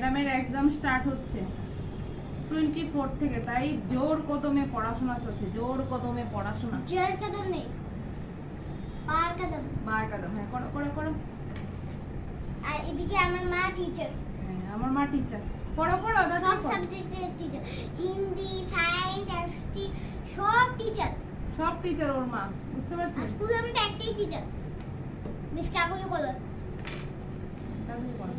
ম্যাডামের exam start হচ্ছে। Twenty four থেকে তাই জোর কদমে পড়াশোনা চলছে জোর কদমে পড়াশোনা। জোর কদম নেই পার কদম। বার কদম হ্যাঁ করো করো করো। আর এদিকে আমার মা টিচার হ্যাঁ, আমার মা টিচার পড়ো পড়ো সব দাদা সাবজেক্টের টিচার হিন্দি সায়েন্স এসটি সব টিচার সব টিচার ওর মা বুঝতে পারছিস স্কুলে আমি তো একটাই টিচার মিস কাকুলি বলো তাড়াতাড়ি পড়ো।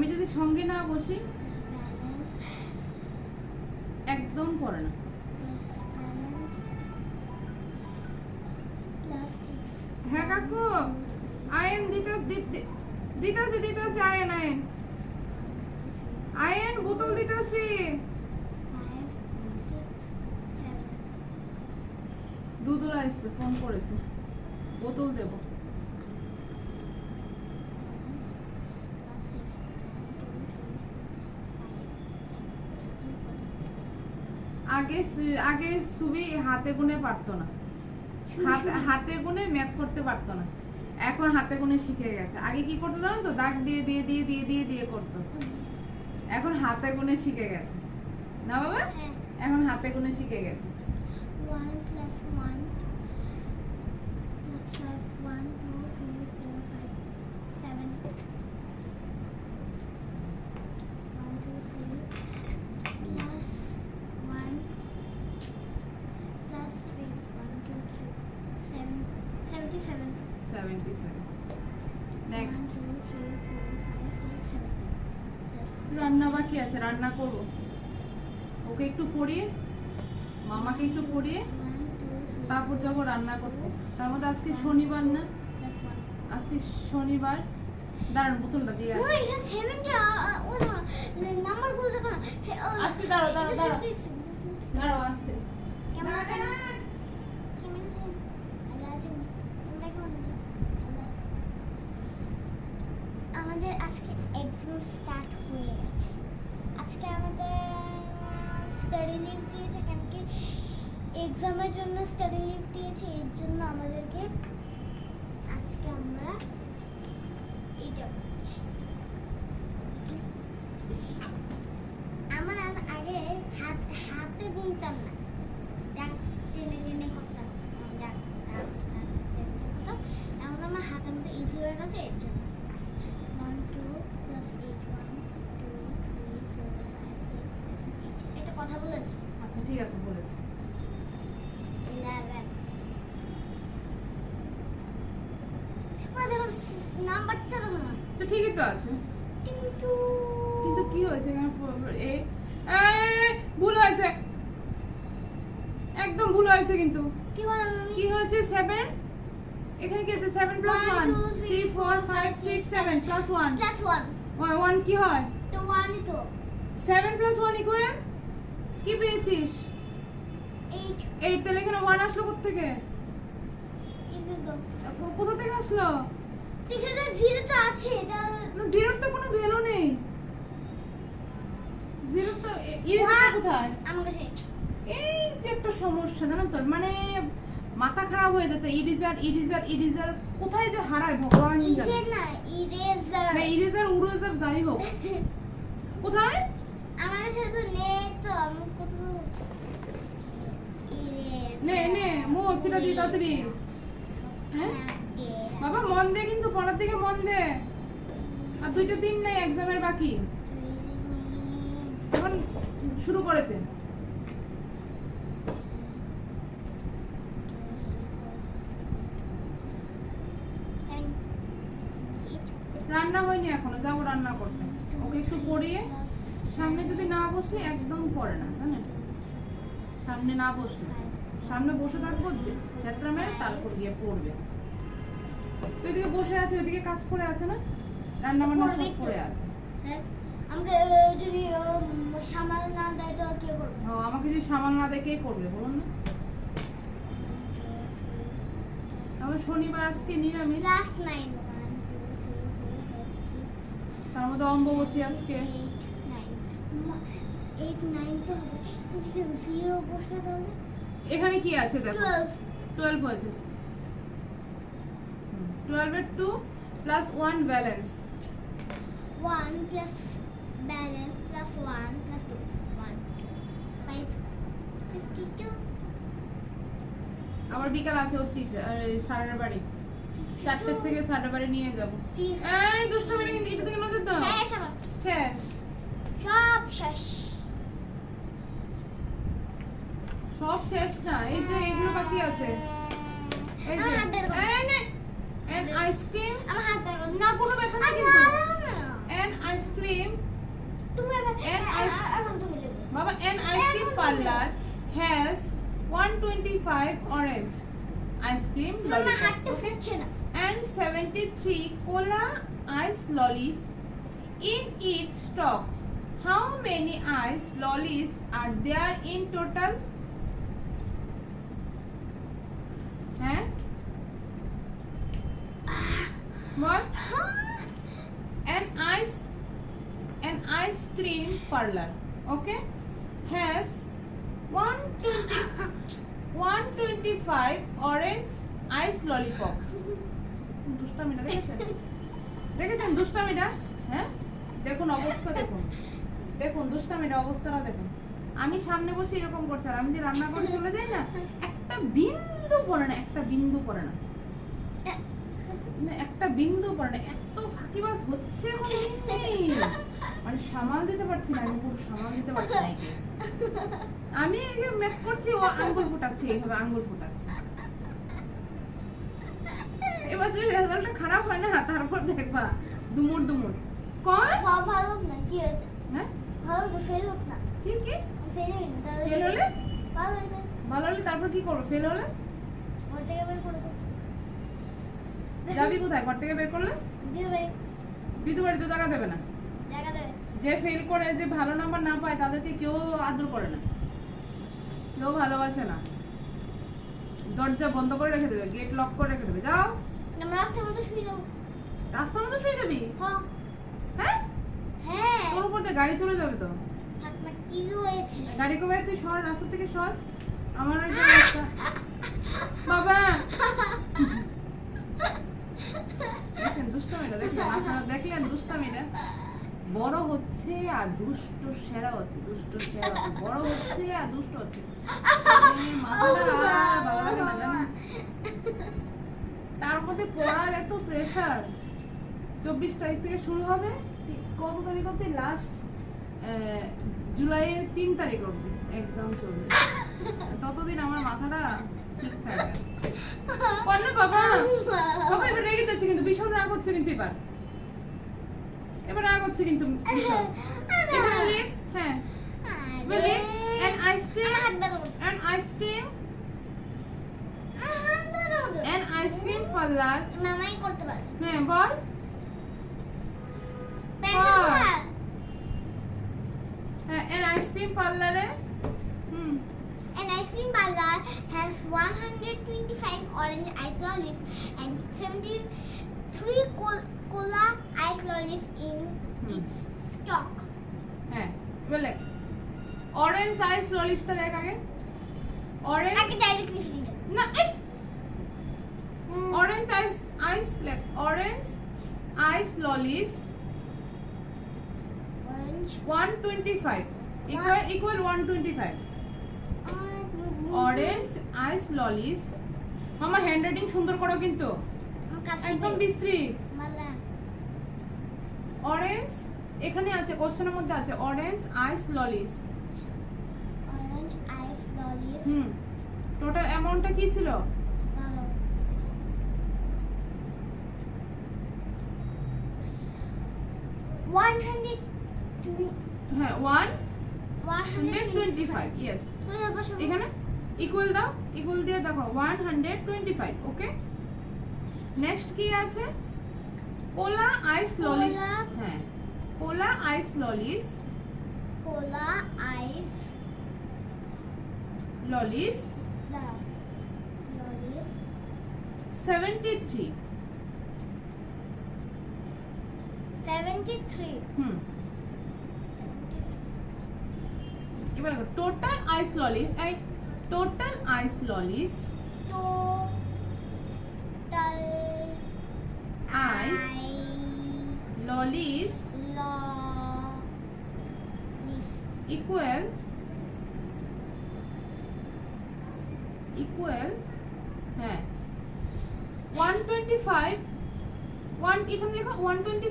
আমি যদি সঙ্গে না বসি, একদম পড়ে না। হ্যাঁ কাকু, আয়েন দিতে দিতেছি দিতেছি, আয়েন আয়েন। আয়েন, বোতল দিতেছি। দুধলা এসছে ফোন করেছে। বোতল দেবো। আগে আগে সুবি হাতে গুনে পারতো না। হাতে গুনে ম্যাথ করতে পারতো না। এখন হাতে গুনে শিখে গেছে। আগে কি করতো জানো তো? দাগ দিয়ে দিয়ে দিয়ে দিয়ে দিয়ে দিয়ে করতো। এখন হাতে গুনে শিখে গেছে। না বাবা? এখন হাতে গুনে শিখে গেছে। 1 1 1 77. 77. নেক্সট রান্না বাকি আছে রান্না করব। ওকে একটু পড়িয়ে মামাকে একটু পড়িয়ে তারপর যাব রান্না করতে। তার মধ্যে আজকে শনিবার না? আজকে শনিবার। দাঁড়ান বোতলটা দিয়ে আসছি দাঁড়াও দাঁড়াও দাঁড়াও। দাঁড়াও আসছে। স্টাডি লিভ দিয়েছে, কেন কি এক্সামের জন্য স্টাডি লিভ দিয়েছে, এর জন্য আমাদেরকে আজকে আমরা এটা করছি। আমার আগে হাত, হাতে গুনতাম না ডাক টেনে টেনে করতাম ডাক ডাক ডাক টেনে টেনে করতাম এখন আমার হাতের মধ্যে ইজি হয়ে গেছে এর জন্য one two plus eight one two three four five six seven eight এটা কথা বলেছে আচ্ছা ঠিক আছে বলেছি ইলেভেন দেখুন নাম্বারটা দেখো না। তো ঠিকই তো আছে। কিন্তু কিন্তু কি হয়েছে এখানে এ ভুল হয়েছে। একদম ভুল হয়েছে কিন্তু। কি বললাম আমি কি হয়েছে? সেভেন এখানে কি আছে? Seven plus one three four five six seven plus one plus one one কি হয়? তো ওয়ানই তো সেভেন প্লাস ওয়ান ইকুয়াল কি পেয়েছিস? এইট এইট তাহলে এখানে ওয়ান আসলো কোথেকে ইকুয়াল তো কো- কোথা থেকে আসলো? এখানে জিরো তো আছে এটা জিরোর তো কোনো ভ্যালু নেই। জিরোর তো ইরেজারটা কোথায়? আমার কাছে এই যে একটা সমস্যা জানো তো? মানে মাথা খারাপ হয়ে যাচ্ছে ইরেজার ইরেজার ইরেজার কোথায় যে হারায় ভগবান জানে। না ইরেজার হ্যাঁ ইরেজার উরেজার যাই হোক। কোথায়? আমার কাছে তো নেই তো আমি কোথাও নে নে মো সেটা দি তাড়াতাড়ি। হ্যাঁ বাবা মন দে কিন্তু পড়ার দিকে মন দে। আর দুইটা দিন নেই এক্সামের বাকি। এখন শুরু করেছে। রান্না হয়নি এখনও যাব রান্না করতে। ওকে একটু পড়িয়ে সামনে যদি না বসি একদম পড়ে না জানেন? সামনে না বসলে। সামনে বসে থাকব যাত্রা মেরে তারপর গিয়ে পড়বে। তো এদিকে বসে আছে ওইদিকে কাজ করে আছে না? রান্না বান্না সব করে আছে। হ্যাঁ, আমাকে যদি সামাল না দেয় তো কে করবে? আমাকে যদি সামাল না দেখেই করবে বলুন না? আমার শনিবার আজকে নিরামিষ। লাস্ট নাইন তার মধ্যে অম্বুবচী আজকে। এইট নাইন তো হবে। জিরো বসে তাহলে এখানে কি আছে দেখো? টুয়েলভ টুয়েলভ হয়েছে টুয়েলভের two plus one balance one plus balance plus one plus two one five fifty আবার বিকাল আছে ওর টিচার স্যারের বাড়ি। চারটের থেকে স্যারের বাড়ি নিয়ে যাব। এই দুষ্ট মেয়ে কিন্তু এটা থেকে নজর দাও। শেষ। সব শেষ। সব শেষ না এই যে এগুলো বাকি আছে এই যে আমার হাত বের করো। এই নে এন্ড আইসক্রিম না কোনো ব্যথা না কিন্তু দাঁড়াও না। এন্ড আইসক্রিম তুমি এবার And ice- এখন তুমি লিখবে Baba, an ice cream parlor has 125 orange ice cream আমার lollipop হাতটা okay? ফুটছে না and 73 cola ice lollies in its stock. How many ice lollies are there in total? হ্যাঁ বল an ice an ice cream parlor, okay? Has 120 125 orange ice lollipop. দুষ্টামিটা দেখেছেন? দেখেছেন দুষ্টামিটা? হ্যাঁ? দেখুন অবস্থা দেখুন। দেখুন দুষ্টামিটা অবস্থাটা দেখুন। আমি সামনে বসে এরকম করছি, আর আমি যে রান্না করে চলে যাই না, একটা বিন্দু পড়ে না, একটা বিন্দু পড়ে না। একটা বিন্দু পড়ে না এত ফাঁকিবাজ হচ্ছে মানে সামাল দিতে পারছি না আমি পুরো সামাল দিতে পারছি না আমি এই যে ম্যাথ করছি ও আঙ্গুল ফুটাচ্ছে এইভাবে আঙ্গুল ফুটাচ্ছে। এবার যদি রেজাল্টটা খারাপ হয় না তারপর দেখবা দুমুর দুমুর। কর ভালো না কি হয়েছে? হ্যাঁ? ভালো ফেল হোক না। কি কি? ফেল হলে? ভালো ভালো হলে তারপর কি করব ফেল হলে? থেকে বের করে যাবি কোথায়? ঘর থেকে বের করলে? দিদি বাড়ি তো টাকা দেবে না? যে ফেল করে যে ভালো নাম্বার না পায় তাদেরকে কেউ আদর করে না। কেউ ভালোবাসে না। দরজা বন্ধ করে রেখে দেবে গেট লক করে রেখে দেবে। যাও। রাস্তার মতো শুয়ে যাব। রাস্তার মধ্যে শুয়ে যাবি? হ্যাঁ? হ্যাঁ। তোর উপর দিয়ে গাড়ি চলে যাবে তো। কি হয়েছে? গাড়ি কবে তুই সর রাস্তা থেকে সর। আমার বাবা! দেখেন দেখলেন? আপনারা দেখলেন বড় হচ্ছে আর দুষ্ট সেরা হচ্ছে, দুষ্ট সেরা হচ্ছে। বড় হচ্ছে আর দুষ্ট হচ্ছে? তার মধ্যে পড়ার এত প্রেশার চব্বিশ তারিখ থেকে শুরু হবে। কত তারিখ অব্দি লাস্ট জুলাইয়ের তিন তারিখ অব্দি এক্সাম চলবে। ততদিন আমার মাথাটা না বাবা বাবা এবার রেগে যাচ্ছে কিন্তু ভীষণ রাগ হচ্ছে কিন্তু এবার এবার রাগ হচ্ছে কিন্তু এখানে লিখ হ্যাঁ বলি an ice cream হাত ব্যথা করছে। an ice cream আমার হাত ব্যথা করছে। an ice cream parlor মামাই করতে পারে হ্যাঁ বল পেন্সিল হ্যাঁ। কোথায়? হ্যাঁ an ice cream parlor A hmm An ice cream parlor has 125 orange ice lollies and 73 col- cola ice lollies in its stock. হ্যাঁ এবার লেখ। অরেঞ্জ আইস ললিসটা লেখ আগে। অরেঞ্জ আগে ডাইরেক্ট লিখে দিতে না এই অরেঞ্জ আইস আইস লেখ। Orange ice lollies orange 125 equal equal 125 orange ice lollies মামা হ্যান্ডরাইটিং সুন্দর করো কিন্তু। একদম বিশ্রী। অরেঞ্জ এখানে আছে কোশ্চেনের মধ্যে আছে। Orange ice lollies orange ice lollies hmm. Total অ্যামাউন্টটা কি ছিল? হ্যাঁ one hundred twenty five yes এখানে? ইকুয়াল দাও ইকুয়াল দিয়ে দেখো one hundred twenty five okay next কি আছে কোলা আইস ললিস Cola. হ্যাঁ কোলা আইস ললিস কোলা আইস ললিস দাঁড়াও lollies seventy three seventy three hmm এবার দেখো টোটাল আইস ললিস এই टोटल आइस लॉलीज तो आइस लॉलीज इक्वल इक्वल है 125 वन इधर लिखो 125 ट्वेंटी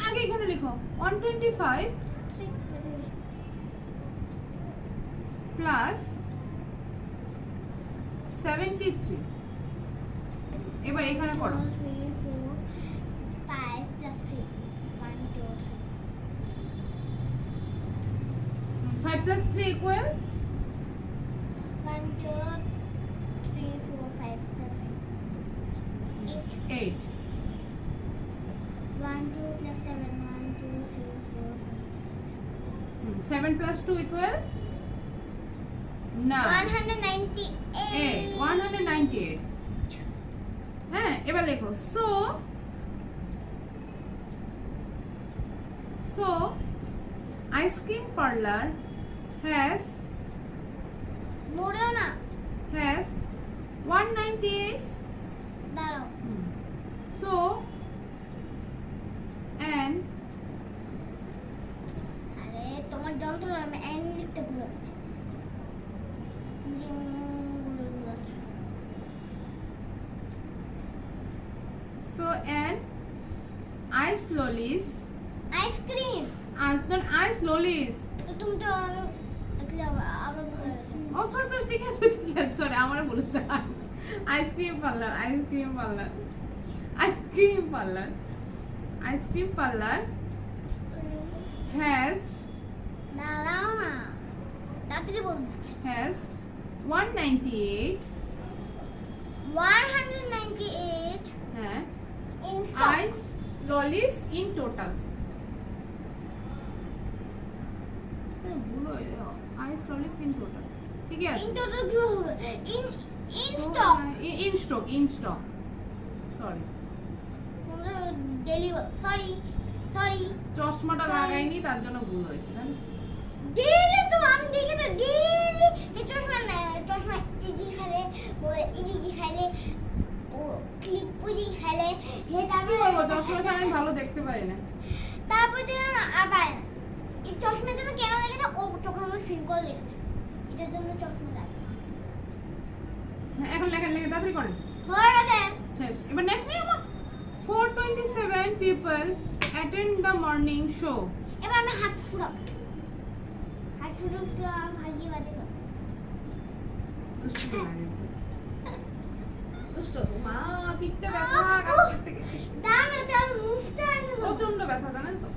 फाइव लिखो. 125 প্লাস সেভেন্টি থ্রি এবার এখানে করো। Three four five plus three one two three five plus three equal one two three four five plus eight eight one two plus seven one two three four seven plus two equal না one hundred ninety eight one hundred ninety eight হ্যাঁ এবার লেখো so so ice cream parlour has মোড়েও না has one ninety eight দাঁড়াও So, and আরে তোমার যন্ত্র আমি এন লিখতে ভুলে গেছি ভুলে গেছি। So an ice lollies. Ice cream. Ice, not ice lollies. তুমি তো ও সরি সরি ঠিক আছে ঠিক আছে সরি আমার বলেছে ice cream parlour ice cream parlour ice cream parlour ice cream parlour has দাঁড়াও না তাড়াতাড়ি বলছি হ্যাজ 198 198 হ্যাঁ in stock. ice lollies in total ice lollies in total ঠিকই আছে in total কি হবে in in stock in stock in stock sorry তোমরা ডেলিভার সরি সরি চশমাটা লাগাইনি তার জন্য ভুল হয়েছে জানিস ডেইলি তো আমি দেখি তো ডেইলি এই চশমা নেয় চশমা ইদি খালে ক্লিপ পুজি খাইলে হে কি বলব চশমা ছাড়া আমি ভালো দেখতে পারি না। তারপর যে আর পায় না। এই চশমার জন্য কেন লেগেছে ও চোখের মধ্যে ফিল করে লেগেছে এটার জন্য চশমা লাগে। হ্যাঁ, এখন লেখেন লেখেন তাড়াতাড়ি করেন। হয়ে গেছে। এবার next four twenty seven people attend the morning show এবার আমি হাত ফুরাবো। হাত ফুটো ভাগিয়ে বাজে দুষ্ট তো মা পিঠতে ব্যথা কালকের থেকে দাম এটা মুফটা আনব প্রচণ্ড ব্যথা জানেন তো?